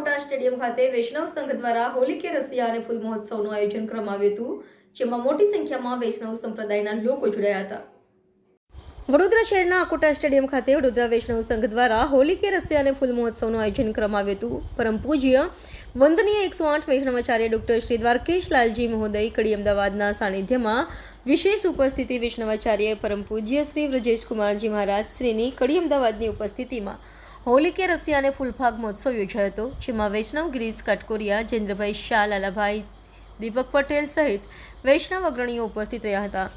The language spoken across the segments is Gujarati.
અકોટા સ્ટેડિયમ ખાતે વૈષ્ણવ સંઘ દ્વારા હોલી રસિયા અને ફૂલ મહોત્સવનું આયોજન કરવામાં આવ્યું હતું, જેમાં મોટી સંખ્યામાં વૈષ્ણવ સંપ્રદાયના લોકો જોડાયા હતા. વડોદરા શહેરના અકોટા સ્ટેડિયમ ખાતે વડોદરા વૈષ્ણવ સંઘ દ્વારા હોલી કે રસ્તે અને ફૂલ મહોત્સવનું આયોજન કરવામાં આવ્યું હતું. પરમ પૂજ્ય વંદનીય એકસો આઠ વૈષ્ણવાચાર્ય ડોક્ટર શ્રી દ્વારકેશ લાલજી મહોદય કડી અમદાવાદના સાનિધ્યમાં વિશેષ ઉપસ્થિતિ વૈષ્ણવાચાર્ય પરમ પૂજ્ય શ્રી વ્રજેશ કુમારજી મહારાજ શ્રીની કડી અમદાવાદની ઉપસ્થિતિમાં હોલી કે રસ્તી અને ફૂલફાગ મહોત્સવ યોજાયો હતો, જેમાં વૈષ્ણવ ગિરીશ કટકોરિયા, જેન્દ્રભાઈ શાહ, લાલાભાઈ દીપક પટેલ સહિત વૈષ્ણવ અગ્રણીઓ ઉપસ્થિત રહ્યા હતા.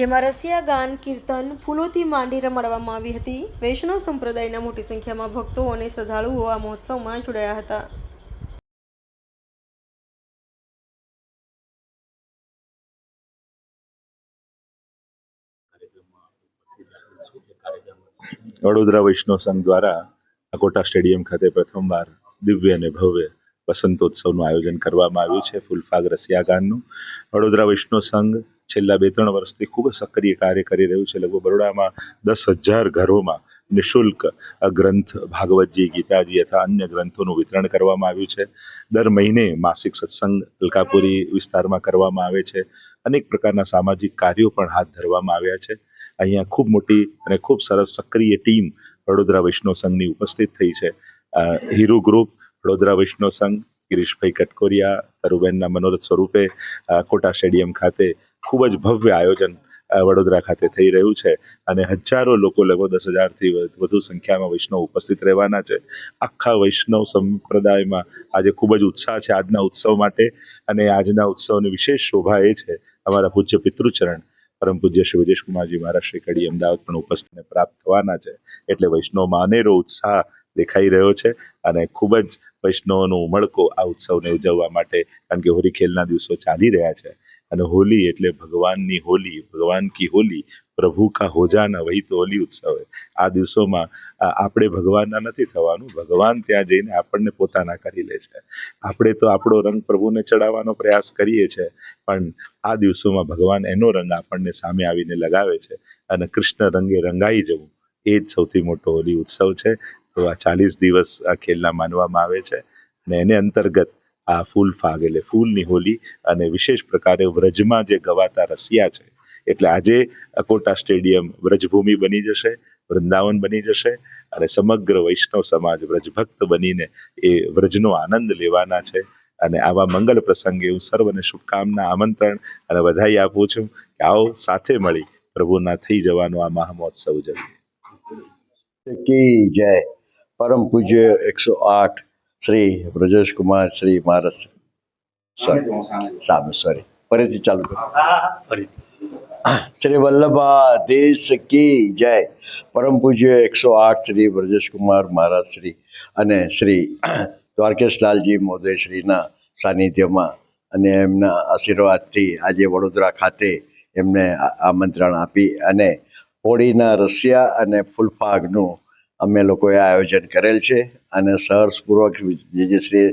જેમાં રસિયા ગાન, કીર્તન, ફૂલોથી માંડી રમાડવામાં આવી હતી. વૈષ્ણવ સંપ્રદાયના મોટી સંખ્યામાં ભક્તો અને શ્રદ્ધાળુઓ આ મહોત્સવમાં જોડાયા હતા. વડોદરા વૈષ્ણવ સંઘ દ્વારા અકોટા સ્ટેડિયમ ખાતે પ્રથમવાર દિવ્ય અને ભવ્ય વસંતોત્સવનું આયોજન કરવામાં આવ્યું છે ફૂલફાગ રસિયાગાનનું. વડોદરા વૈષ્ણવ સંઘ છેલ્લા બે ત્રણ વર્ષથી ખૂબ સક્રિય કાર્ય કરી રહ્યું છે. લગભગ બરોડામાં દસ હજાર ઘરોમાં નિઃશુલ્ક ગ્રંથ ભાગવતજી, ગીતાજી અથવા અન્ય ગ્રંથોનું વિતરણ કરવામાં આવ્યું છે. દર મહિને માસિક સત્સંગ અલકાપુરી વિસ્તારમાં કરવામાં આવે છે. અનેક પ્રકારના સામાજિક કાર્યો પણ હાથ ધરવામાં આવ્યા છે. અહીંયા ખૂબ મોટી અને ખૂબ સરસ સક્રિય ટીમ વડોદરા વૈષ્ણવ સંઘની ઉપસ્થિત થઈ છે. હીરુ ગ્રુપ, વડોદરા વૈષ્ણવ સંઘ, ગિરીશભાઈ કટકોરિયા, તરુબેનના મનોરથ સ્વરૂપે કોટા સ્ટેડિયમ ખાતે ખૂબ જ ભવ્ય આયોજન વડોદરા ખાતે થઈ રહ્યું છે. અને હજારો લોકો લગભગ દસ હજારથી વધુ સંખ્યામાં વૈષ્ણવ ઉપસ્થિત રહેવાના છે. આખા વૈષ્ણવ સંપ્રદાયમાં આજે ખૂબ જ ઉત્સાહ છે આજના ઉત્સવ માટે. અને આજના ઉત્સવની વિશેષ શોભા એ છે અમારા પૂજ્ય પિતૃચરણ. પરમ પૂજ્ય શ્રી વિજેશ કુમારજી મહારાજ શ્રી કડી અમદાવાદ પણ ઉપસ્થિતને પ્રાપ્ત થવાના છે. એટલે વૈષ્ણવમાં અનેરો ઉત્સાહ દેખાઈ રહ્યો છે અને ખૂબ જ વૈષ્ણવનો ઉમળકો આ ઉત્સવને ઉજવવા માટે કારણ કે હોળી ખેલના દિવસો ચાલી રહ્યા છે. અને હોલી એટલે ભગવાનની હોલી, ભગવાન કી હોલી પ્રભુ કા હો જાના વહી તો હોલી ઉત્સવ આ દિવસોમાં આપણે ભગવાનના નથી થવાનું. ભગવાન ત્યાં જઈને આપણને પોતાના કરી લે છે. આપણે તો આપણો રંગ પ્રભુને ચડાવવાનો પ્રયાસ કરીએ છીએ પણ આ દિવસોમાં ભગવાન એનો રંગ આપણને સામે આવીને લગાવે છે અને કૃષ્ણ રંગે રંગાઈ જવું. એ જ સૌથી મોટો હોલી ઉત્સવ છે. તો આ ચાલીસ દિવસ આ ખેલના માનવામાં આવે છે અને એને અંતર્ગત આ ફૂલ ફાગ એટલે ફૂલની હોલી અને વિશેષ પ્રકારે વ્રજમાં જે ગવાતા રસિયા છે એટલે આજે અકોટા સ્ટેડિયમ વ્રજભૂમિ બની જશે વૃંદાવન બની જશે અને સમગ્ર વૈષ્ણવ સમાજ વ્રજભક્ત બનીને એ વ્રજનો આનંદ લેવાના છે. અને આવા મંગલ પ્રસંગે હું સર્વને શુભકામના આમંત્રણ અને વધાઈ આપું છું કે આવો સાથે મળી પ્રભુના થઈ જવાનો આ મહામહોત્સવ ઉજવીએ કી જય. પરમ પૂજ્ય એકસો આઠ શ્રી બ્રજેશ કુમાર શ્રી મહારાજ. સામે સોરી ફરીથી ચાલુ ફરીથી. શ્રી વલ્લભા, દેશ કી જય. પરમ પૂજ્ય એકસો આઠ શ્રી બ્રજેશકુમાર મહારાજ શ્રી અને શ્રી દ્વારકેશલાલજી મોદયશ્રીના સાનિધ્યમાં અને એમના આશીર્વાદથી આજે વડોદરા ખાતે એમને આમંત્રણ આપી અને હોળીના રસિયા અને ફૂલફાગનું અમે લોકોએ આયોજન કરેલ છે અને સહર્ષપૂર્વક જે શ્રી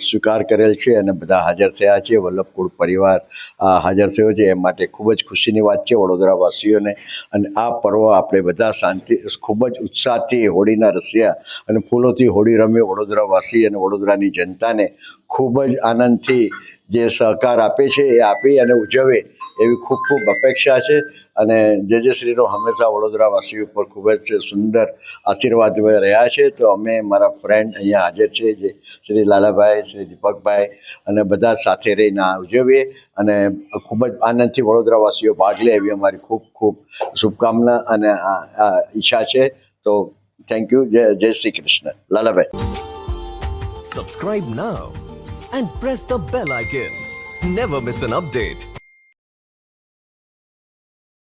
સ્વીકાર કરેલ છે અને બધા હાજર થયા છે, વલ્લભકુળ પરિવાર આ હાજર થયો છે, એ માટે ખૂબ જ ખુશીની વાત છે વડોદરાવાસીઓને. અને આ પર્વ આપણે બધા શાંતિ, ખૂબ જ ઉત્સાહથી હોળીના રસિયા અને ફૂલોથી હોળી રમી વડોદરાવાસી અને વડોદરાની જનતાને ખૂબ જ આનંદથી જે સહકાર આપે છે એ આપી અને ઉજવે. એવી ખૂબ ખૂબ અપેક્ષા છે અને જે જે શ્રીનો હંમેશા વડોદરાવાસી ઉપર ખૂબ જ સુંદર આશીર્વાદ રહ્યા છે. તો અમે મારા ફ્રેન્ડ અહીંયા હાજર છે, જે શ્રી લાલાભાઈ, શ્રી દીપકભાઈ અને બધા સાથે રહીને ઉજવીએ અને ખૂબ જ આનંદથી વડોદરાવાસીઓ ભાગ લે એવી અમારી ખૂબ ખૂબ શુભકામના અને ઈચ્છા છે. તો થેન્ક યુ જય જય Shri Krishna. Lalabhai. Subscribe now and press the bell icon. Never miss an update.